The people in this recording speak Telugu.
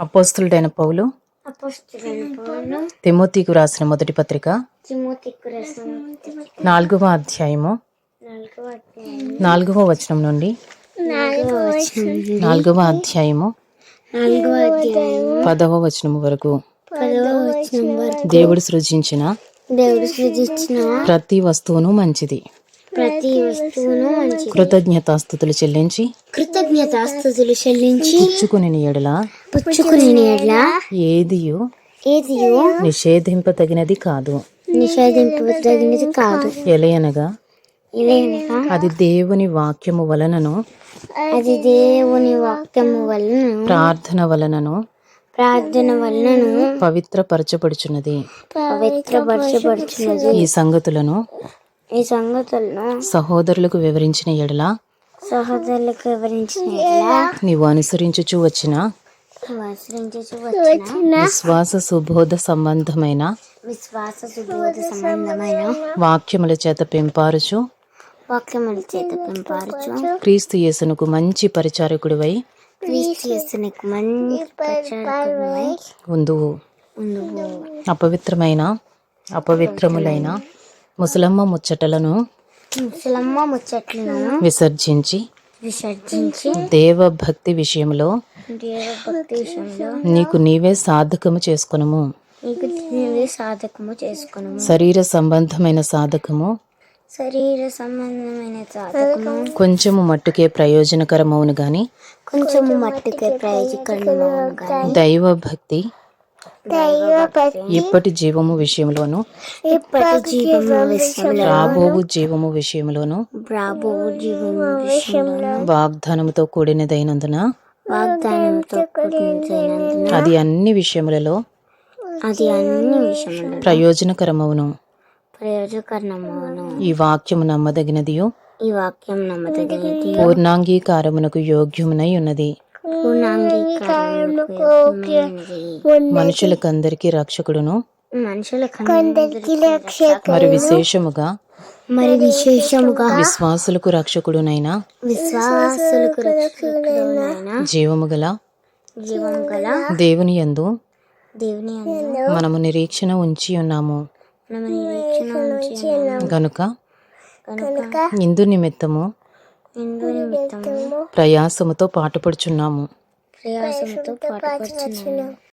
అపోస్తులుడైన పౌలు తిమోతికు రాసిన మొదటి పత్రిక నాలుగవ అధ్యాయము నాలుగవ వచనం నుండి నాలుగవ అధ్యాయము పదవ వచనం వరకు దేవుడు సృజించిన దేవుడు సృజించిన ప్రతి వస్తువును మంచిది. ప్రతి వస్తువును మంచి కృతజ్ఞతాస్థుతులు చెల్లించి కృతజ్ఞతాస్తుతులు చెల్లించి పుచ్చుకుని ఎడల పుచ్చుకుని ఏదియు? ఏదియో? నిషేధింపతగినది కాదు. నిషేధింపదగినది కాదు. ఎలయనగా? అది దేవుని వాక్యము వలనను? అది దేవుని వాక్యము వలన ప్రార్థన వలనను? ప్రార్థన వలనను? పవిత్రపరచబడుచున్నది. పవిత్రపరచబడుచున్నది. ఈ సంగతులను? ఈ సంగతులను? సహోదరులకు వివరించిన ఎడల? సహోదరులకు వివరించిన ఎడల? నీవు అనుసరించుచు వచ్చిన విశ్వాస సుబోధ సంబంధమైన విశ్వాస సుబోధ సంబంధమైన వాక్యముల చేత పెంపారుచు. వాక్యముల చేత పెంపారుచు. క్రీస్తు యేసునకు మంచి పరిచారకుడివై క్రీస్తు యేసునికి మంచి ప్రచారకుడివై ఉందువు. అపవిత్రమైన అపవిత్రములైన ముసలమ్మ ముచ్చటలను ముసలమ్మ ముచ్చట్లను విసర్జించి విసర్జించి దేవభక్తి విషయంలో దేవభక్తి విషయంలో నీకు నీవే సాధకము చేసుకొనుము. నీకు నీవే సాధకము చేసుకును శరీర సంబంధమైన సాధకము శరీర సంబంధమైన సాధకము కొంచెము మట్టుకే ప్రయోజనకరమవును గాని కొంచెము మట్టుకే ప్రయోజకరము కానీ దైవభక్తి దైవభక్తి ఇప్పటి జీవము విషయంలోను ఇప్పటి జీవము విషయంలో రాబోవు జీవము విషయంలోను రాబో జీవము విషయంలో వాగ్దానముతో కూడినదైనందున వాగ్దానంతో అది అన్ని విషయములలో అది అన్ని విషయములలో ప్రయోజనకరమవును. ఈ వాక్యము నమ్మదగినదియు ఈ వాక్యం నమ్మదగినది. పూర్ణాంగీకారమునకు యోగ్యమునై ఉన్నది. మనుషులకందరికీ రక్షకుడును. మరి విశేషముగా మరి విశేషముగా విశ్వాసులకు రక్షకుడునైన విశ్వాసులకు జీవము గల దేవుని యందు దేవుని మనము నిరీక్షణ ఉంచి ఉన్నాము. గనుక కనుక ఇందు నిమిత్తము ఇందు నిమిత్తము ప్రయాసముతో పాటుపడుచున్నాము. ప్రయాసంతో పాటుపడుచున్నాము.